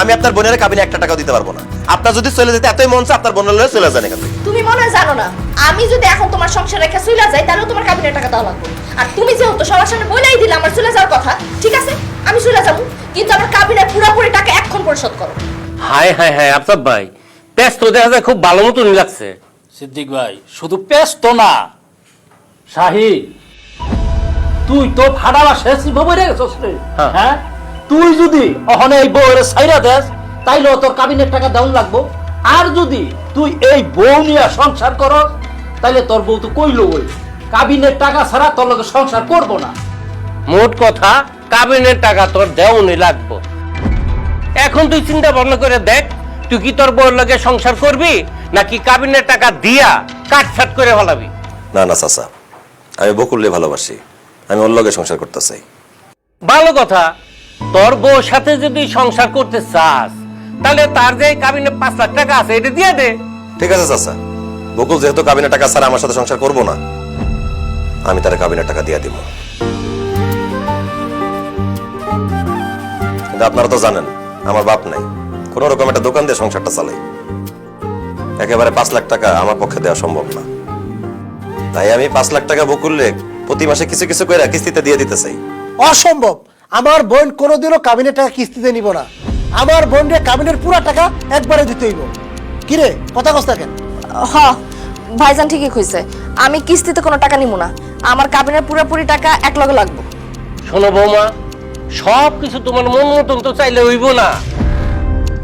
আমি আপনার বোনের কাবিনে একটা টাকাও দিতে পারব না। আপনার যদি চলে যেতে এতই মন চায়, আপনার বোনের লয়ে চলে যান এখান থেকে। তুমি মনে জানো না আমি যদি এখন তোমার সংসার রেখে চলে যাই তাহলেও তোমার কাবিনের টাকা দেওয়া লাগবে। আর তুমি যেহেতু সবার সামনে বলেই দিলে আমার চলে যাওয়ার কথা ঠিক আছে? আমি চলে যাব কিন্তু আমার কাবিনের পুরোপুরি টাকা এখন পরিশোধ করো। হায় হায় হায় আফতাব ভাই পেস তো দেখা যায় খুব ভালো মতন লাগছে। সিদ্দিক ভাই শুধু পেস্ট তো না শাহি তুই তো ফাড়াবা শেষ ভাবে রে গেছস রে। হ্যাঁ। তুই যদি অহনে এই বউয়ের সাইরা দেস তাইলে তোর কাবিনের টাকা দাউন লাগবো। আর যদি তুই এই বউ নিয়ে সংসার করস তাইলে তোর বউ তো কইলো ওই কাবিনের টাকা ছাড়া তোর লগে সংসার করব না। মোট কথা কাবিনের টাকা তোর দেওনি লাগবো। এখন তুই চিন্তা ভাবনা করে দেখ তুই কি তোর বউর লগে সংসার করবি নাকি কাবিনের টাকা দিয়া কাটছাট করে ফেলাবি? না না চাচা আমি বকুললে ভালোবাসি আমি ওর লগে সংসার করতে চাই। ভালো কথা তোর বউর সাথে যদি সংসার করতে চাস তাহলে তার যে কাবিনে পাঁচ লাখ টাকা আছে এটা দিয়ে দে। ঠিক আছে চাচা। বকুল যেহেতু কাবিনের টাকা ছাড়া আমার সাথে সংসার করব না আমি তার কাবিনের টাকা দিয়ে দিব। কিন্তু আপনারা তো জানেন আমার বাপ নাই। কোন রকম একটা দোকান দিয়ে সংসারটা চালাই। একেবারে পাঁচ লাখ টাকা আমার পক্ষে দেওয়া সম্ভব না। তাই আমি পাঁচ লাখ টাকা বকুললে প্রতি মাসে কিছু কিছু করে কিস্তিতে দিয়ে দিতে চাই। অসম্ভব! আমার বোন কোনোদিনও কাবিনের টাকা কিস্তিতে নিব না। আমার বোন রে কাবিনের পুরো টাকা একবারে দিতে হইব। কিরে কথা কস্তা কেন? হ ভাইজান ঠিকই কইছে। আমি কিস্তিতে কোনো টাকা নিব না। আমার কাবিনের পুরোপুরি টাকা এক লগে লাগবে। শোনো বৌমা সব কিছু তোমার মন মতন তো চাইলে হইব না।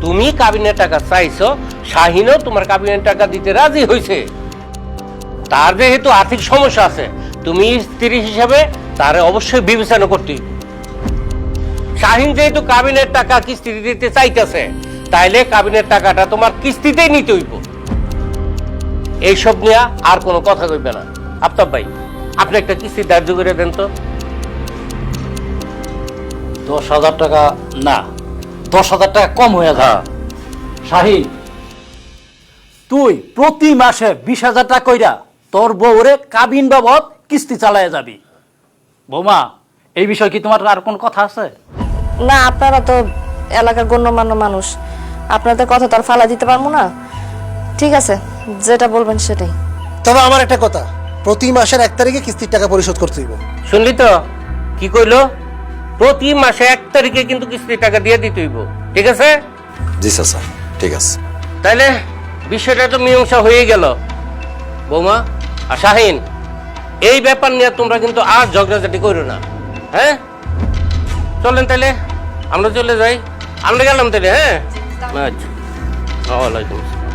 তুমি কাবিনের টাকা চাইছো শাহিনও তোমার কাবিনের টাকা দিতে রাজি হয়েছে তার যেহেতু আর্থিক সমস্যা আছে তুমি স্ত্রী হিসাবে তার অবশ্যই বিবেচনা করতে হইব। শাহিন যেহেতু কাবিনের টাকা কিস্তি দিতে চাইতেছে তাইলে কাবিনের টাকাটা তোমার কিস্তিতেই নিতে হইব। এইসব নিয়ে আর কোনো কথা কইবে না। আফতাব ভাই আপনি একটা কিস্তি ধার্য করে দেন তো। দশ হাজার টাকা না দশ হাজার টাকা কম হয়ে যায় হ্যাঁ। শাহিন তুই প্রতি মাসে বিশ হাজার টাকা কইরা তোর বউরে কাবিন বাবদ কিস্তি চালায় যাবি। বৌমা এই বিষয়ে কি তোমার আর কোন কথা আছে? না আপনারা তো এলাকার গণ্যমান্য মানুষ। আপনাদের কথা তো আর ফালা দিতে পারব না। ঠিক আছে যেটা বলবেন সেটাই। তবে আমার একটা কথা প্রতি মাসের এক তারিখে কিস্তির টাকা পরিশোধ করতে হইব। শুনলি তো? কি কইলো? প্রতি মাসে এক তারিখে কিন্তু কিস্তির টাকা দিয়ে দিতে হইব। ঠিক আছে? জি চাচা ঠিক আছে। তাইলে বিষয়টা তো মীমাংসা হয়ে গেল। বৌমা আর শাহিন এই ব্যাপার নিয়ে তোমরা কিন্তু আর ঝগড়াঝাটি করো না। হ্যাঁ? চলেন তাইলে। আমরা চলে যাই। আমরা গেলাম তাহলে হ্যাঁ? আচ্ছা। ওয়ালাইকুম আসসালাম